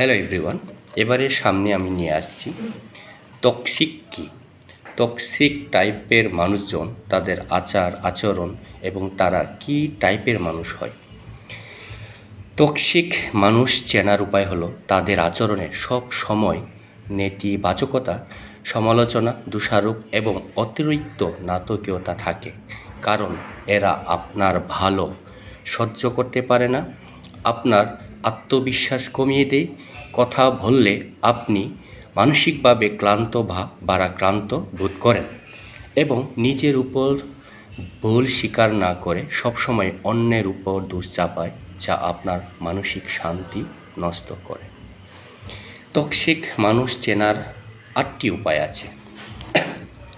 Hello everyone এবারে সামনে আমি নিয়ে আসছি টক্সিক কি? টক্সিক টাইপের মানুষজন, তাদের আচার, আচরণ এবং তারা কি টাইপের মানুষ হয়? টক্সিক মানুষ চেনার উপায় হলো তাদের আচরণে সব সময় নেতিবাচকতা, সমালোচনা, দোষারোপ এবং অতিরিক্ত নাটকীয়তা থাকে। কারণ এরা আপনার ভালো সহ্য করতে পারে না, আপনার আত্মবিশ্বাস কমিয়ে দেয় কথা বললে আপনি মানসিকভাবে ক্লান্ত বা ভারাক্রান্ত বোধ করেন এবং নিজের উপর ভুল স্বীকার না করে সবসময় অন্যের উপর দোষ চাপায়, যা আপনার মানসিক শান্তি নষ্ট করে। টক্সিক মানুষ চেনার আটটি উপায় আছে।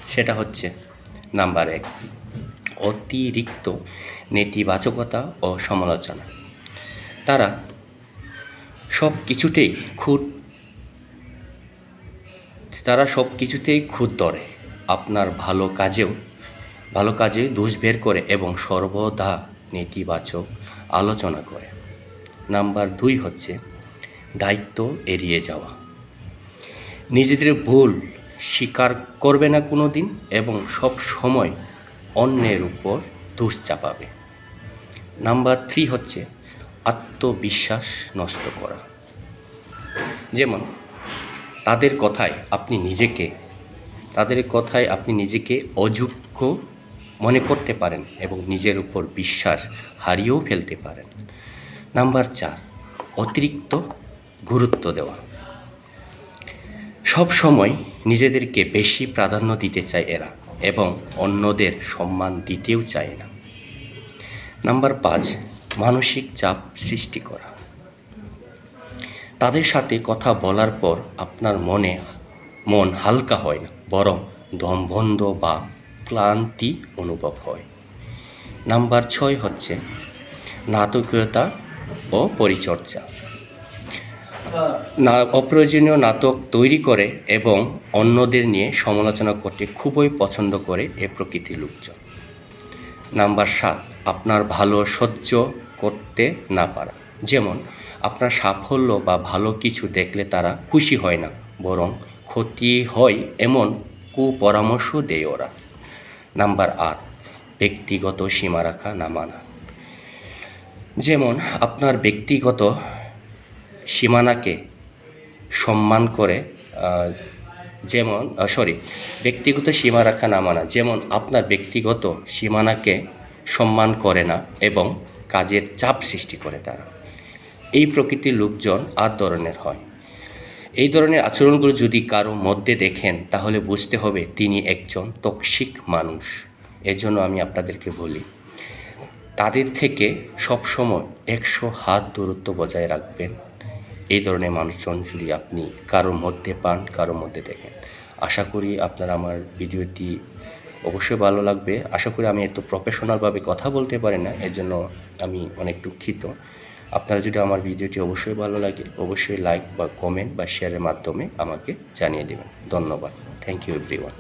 সেটা হচ্ছে, নাম্বার এক, অতিরিক্ত নেতিবাচকতা ও সমালোচনা। তারা সব কিছুতেই খুদ তারা সব কিছুতেই খুদ ধরে। আপনার ভালো কাজেও, ভালো কাজে দোষ বের করে এবং সর্বদা নেতিবাচক আলোচনা করে। নাম্বার দুই হচ্ছে দায়িত্ব এড়িয়ে যাওয়া। নিজেদের ভুল স্বীকার করবে না কোনো দিন এবং সব সময় অন্যের উপর দোষ চাপাবে। নাম্বার থ্রি হচ্ছে আত্মবিশ্বাস নষ্ট করা। যেমন, তাদের কথায় আপনি নিজেকে, তাদের কথায় আপনি নিজেকে অযোগ্য মনে করতে পারেন এবং নিজের উপর বিশ্বাস হারিয়েও ফেলতে পারেন। নাম্বার চার, অতিরিক্ত গুরুত্ব দেওয়া। সব সময় নিজেদেরকে বেশি প্রাধান্য দিতে চায় এরা এবং অন্যদের সম্মান দিতেও চায় না নাম্বার পাঁচ মানসিক চাপ সৃষ্টি করা। তাদের সাথে কথা বলার পর আপনার মনে মন হালকা হয় না, বরং দমবন্ধ বা ক্লান্তি অনুভব হয়। নাম্বার ছয় হচ্ছে নাটকীয়তা ও পরিচর্যা। না, অপ্রয়োজনীয় নাটক তৈরি করে এবং অন্যদের নিয়ে সমালোচনা করতে খুবই পছন্দ করে এ প্রকৃতির লোকজন। নাম্বার সাত, আপনার ভালো সহ্য করতে না পারা। যেমন, আপনার সাফল্য বা ভালো কিছু দেখলে তারা খুশি হয় না, বরং ক্ষতি হয় এমন কুপরামর্শ দেয় ওরা। নাম্বার আট, ব্যক্তিগত সীমা রাখা না মানা। যেমন, আপনার ব্যক্তিগত সীমানাকে সম্মান করে যেমন সরি ব্যক্তিগত সীমা রাখা না মানা, যেমন আপনার ব্যক্তিগত সীমানাকে সম্মান করে না এবং কাজের চাপ সৃষ্টি করে তারা। এই প্রকৃতির লোকজন আর ধরনের হয়। এই ধরনের আচরণগুলো যদি কারও মধ্যে দেখেন, তাহলে বুঝতে হবে তিনি একজন টক্সিক মানুষ। এজন্য আমি আপনাদেরকে বলি, তাদের থেকে সবসময় একশো হাত দূরত্ব বজায় রাখবেন। এই ধরনের মানুষজন যদি আপনি কারোর মধ্যে পান, কারোর মধ্যে দেখেন। আশা করি আপনার আমার ভিডিওটি অবশ্যই ভালো লাগবে। আশা করি আমি এত প্রফেশনালভাবে কথা বলতে পারি না, এর জন্য আমি অনেক দুঃখিত। আপনারা যদি আমার ভিডিওটি অবশ্যই ভালো লাগে, অবশ্যই লাইক বা কমেন্ট বা শেয়ারের মাধ্যমে আমাকে জানিয়ে দেবেন। ধন্যবাদ। Thank you everyone